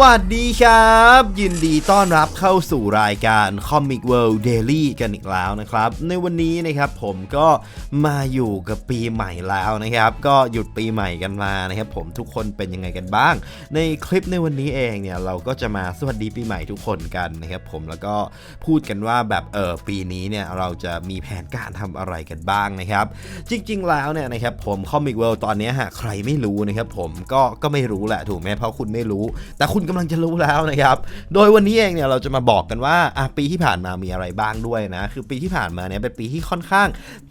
วัสดีครับ ยินดีต้อนรับเข้าสู่รายการ Comic World Daily กันอีกแล้วนะครับ ในวันนี้นะครับผมก็มาอยู่กับปีใหม่แล้วนะครับ ก็หยุดปีใหม่กันมานะครับ ผมทุกคนเป็นยังไงกันบ้าง ในคลิปในวันนี้เองเนี่ยเราก็จะมาสวัสดีปีใหม่ทุกคนกันนะครับ ผมแล้วก็พูดกันว่าแบบเออปีนี้เนี่ยเราจะมีแผนการทำอะไรกันบ้างนะครับ จริง ๆ แล้วเนี่ยนะครับผม Comic World ตอนนี้ฮะใครไม่รู้นะครับ ผมก็ก็ไม่รู้แหละถูกไหมเพราะคุณไม่รู้แต่คุณกำลังจะรู้แล้วนะครับ โดยวันนี้เองเนี่ยเราจะมาบอกกันว่าปีที่ผ่านมามีอะไรบ้างด้วยนะ คือปีที่ผ่านมาเนี่ยเป็นปีที่ค่อนข้าง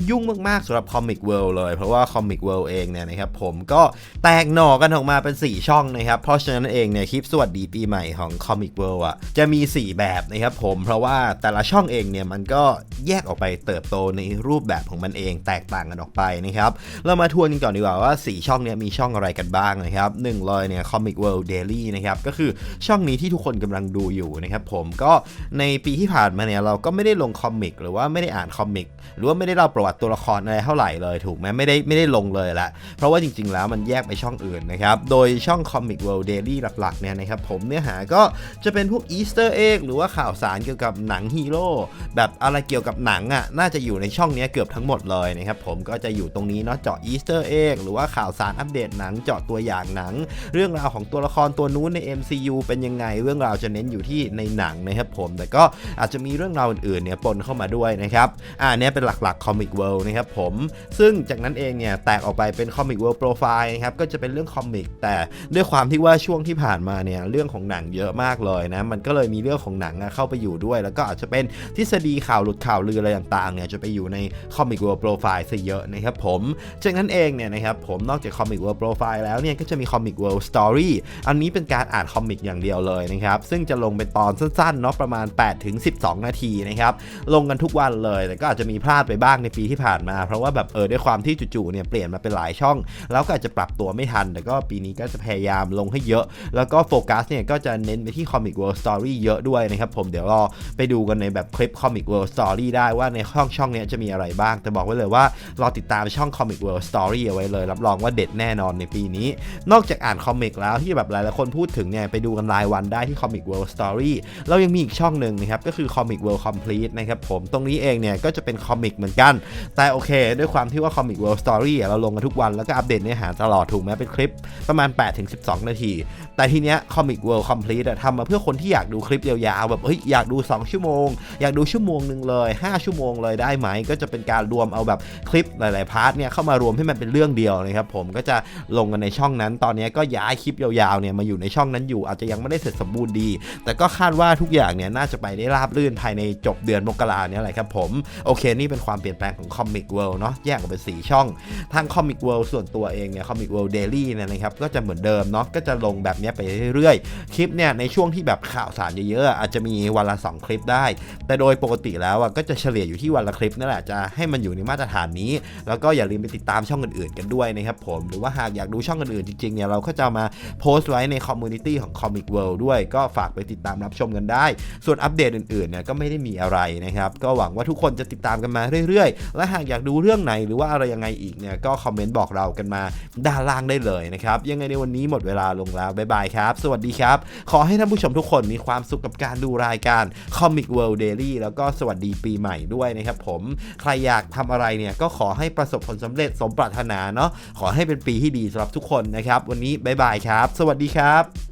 ยุ่งมากๆสำหรับ Comic World เลย เพราะว่า Comic World เองเนี่ยนะครับผมก็แตกหน่อกันออกมาเป็น 4 ช่องนะครับ เพราะฉะนั้นเองเนี่ยคลิปสวัสดีปีใหม่ของ Comic World อะจะมี 4 แบบนะครับผมเพราะว่าแต่ละช่องเองเนี่ยมันก็แยกออกไปเติบโตในรูปแบบของมันเองแตกต่างกันออกไปนะครับเรามาทวนกันก่อนดีกว่าว่า 4 ช่องเนี้มีช่องอะไรกันบ้างนะครับหนึ่งเลยเนี่ย Comic World Daily นะครับก็คือช่องนี้ที่ทุกคนกำลังดูอยู่นะครับผมก็ในปีที่ผ่านมาเนี่ยเราก็ไม่ได้ลงคอมิกหรือว่าไม่ได้อ่านคอมิกหรือว่าไม่ได้เล่าประวัติตัวละครอะไรเท่าไหร่เลยถูกไหมไม่ได้ไม่ได้ลงเลยละเพราะว่าจริง ๆ แล้วมันแยกไปช่องอื่นนะครับโดยช่อง Comic World Daily หลักๆเนี่ยนะครับผมเนื้อหาก็จะเป็นพวก Easter Egg หรือว่าข่าวสารเกี่ยวกับหนังฮีโร่แบบอะไรเกี่ยวกับหนังอะน่าจะอยู่ในช่องนี้เกือบทั้งหมดเลยนะครับผมก็จะอยู่ตรงนี้เนาะเจาะ Easter Egg หรือว่าข่าวสารอัปเดตหนังเจาะตัวอย่างหนัง เรื่องราวของตัวละครตัวนู้นใน MCU เป็นยังไง เรื่องราวจะเน้นอยู่ที่ในหนังนะครับผม แต่ก็อาจจะมีเรื่องราวอื่นๆเนี่ยปนเข้ามาด้วยนะครับ อ่าเนี้ยเป็นหลักๆ Comic World นะครับผม ซึ่งจากนั้นเองเนี่ยแตกออกไปเป็น Comic World Profile นะครับ ก็จะเป็นเรื่องคอมิก แต่ด้วยความที่ว่าช่วงที่ผ่านมาเนี่ยเรื่องของหนังเยอะมากเลยนะ มันก็เลยมีเรื่องของหนังเข้าไปอยู่ด้วย แล้วก็อาจจะเป็นทฤษฎีข่าวหลุดข่าวลืออะไรต่างๆเนี่ยจะไปอยู่ใน Comic World Profile ซะเยอะนะครับผม จากนั้นเองเนี่ยนะครับผมนอกจาก Comic World Profile แล้วเนี่ยก็จะมี Comic World Story อันนี้เป็นการอ่านคอมิกอย่างเดียวเลยนะครับ ซึ่งจะลงเป็นตอนสั้นๆเนาะประมาณ 8 ถึง 12 นาทีนะครับ ลงกันทุกวันเลย แต่ก็อาจจะมีพลาดไปบ้างในปีที่ผ่านมา เพราะว่าแบบเออด้วยความที่จู่ๆเนี่ยเปลี่ยนมาเป็นหลายช่อง แล้วก็อาจจะปรับตัวไม่ทัน แต่ก็ปีนี้ก็จะพยายามลงให้เยอะ แล้วก็โฟกัสเนี่ยก็จะเน้นไปที่ Comic World Story เยอะด้วยนะครับผมเดี๋ยวรอไปดูกันในแบบคลิป Comic World Story ได้ว่าในช่องช่องนี้จะมีอะไรบ้าง แต่บอกไว้เลยว่ารอติดตามช่อง Comic World Story เอาไว้เลย รับรองว่าเด็ดแน่นอนในปีนี้ นอกจากอ่านคอมิกแล้วที่แบบหลายๆคนพูดถึงเนี่ยไปดูกันรายวันได้ที่ Comic World Story เรายังมีอีกช่องหนึ่งนะครับก็คือ Comic World Complete นะครับผมตรงนี้เองเนี่ยก็จะเป็นคอมิกเหมือนกัน แต่โอเค ด้วยความที่ว่า Comic World Story เราลงกันทุกวันแล้วก็อัปเดตเนื้อหาตลอดถูกไหมเป็นคลิปประมาณ 8-12 นาที แต่ทีเนี้ย Comic World Complete ทำมาเพื่อคนที่อยากดูคลิปยาวๆแบบเฮ้ยอยากดู 2 ชั่วโมง อยากดูชั่วโมงหนึ่งเลย 5 ชั่วโมงเลยได้ไหม ก็จะเป็นการรวมเอาแบบคลิปหลายๆพาร์ทเนี่ยเข้ามารวมให้มันเป็นเรื่องเดียวนะครับผมก็จะลงกันในช่องนั้น ตอนนี้ก็ย้ายคลิปยาวๆเนี่ยมาอยู่ในช่องนั้นอยู่อาจจะยังไม่ได้เสร็จสมบูรณ์ดี แต่ก็คาดว่าทุกอย่างเนี่ยน่าจะไปได้ราบรื่นภายในจบเดือนมกราเนี่ยแหละครับผม โอเค นี่เป็นความเปลี่ยนแปลงของ Comic World เนาะแยกออกเป็น4ช่อง ทาง Comic World ส่วนตัวเองเนี่ย Comic World Daily เนี่ยนะครับก็จะเหมือนเดิมเนาะก็จะลงแบบเนี้ยไปเรื่อยๆ คลิปเนี่ยในช่วงที่แบบข่าวสารเยอะๆอาจจะมีวันละ 2 คลิปได้ แต่โดยปกติแล้วก็จะเฉลี่ยอยู่ที่วันละคลิปนั่นแหละจะให้มันอยู่ในมาตรฐานนี้ แล้วก็อย่าลืมไปติดตามช่องอื่นๆกันด้วยนะครับผมหรือว่าหากอยากดูช่องอื่นๆจริงๆเนี่ยเราก็จะมาโพสต์ไว้ในคอมมูนิตี้ของ Comic World ด้วยก็ฝากไปติดตามรับชมกันได้ ส่วนอัปเดตอื่นๆเนี่ยก็ไม่ได้มีอะไรนะครับ ก็หวังว่าทุกคนจะติดตามกันมาเรื่อยๆ และหากอยากดูเรื่องไหนหรือว่าอะไรยังไงอีกเนี่ยก็คอมเมนต์บอกเรากันมาด้านล่างได้เลยนะครับ ยังไงในวันนี้หมดเวลาลงแล้วบ๊ายบายครับ สวัสดีครับ ขอให้ท่านผู้ชมทุกคนมีความสุขกับการดูรายการ Comic World Daily แล้วก็สวัสดีปีใหม่ด้วยนะครับผมใครอยากทำอะไรเนี่ยก็ขอให้ประสบผลสำเร็จสมปรารถนาเนาะขอให้เป็นปีที่ดีสำหรับทุกคนนะครับ วันนี้บ๊ายบายครับ สวัสดีครับ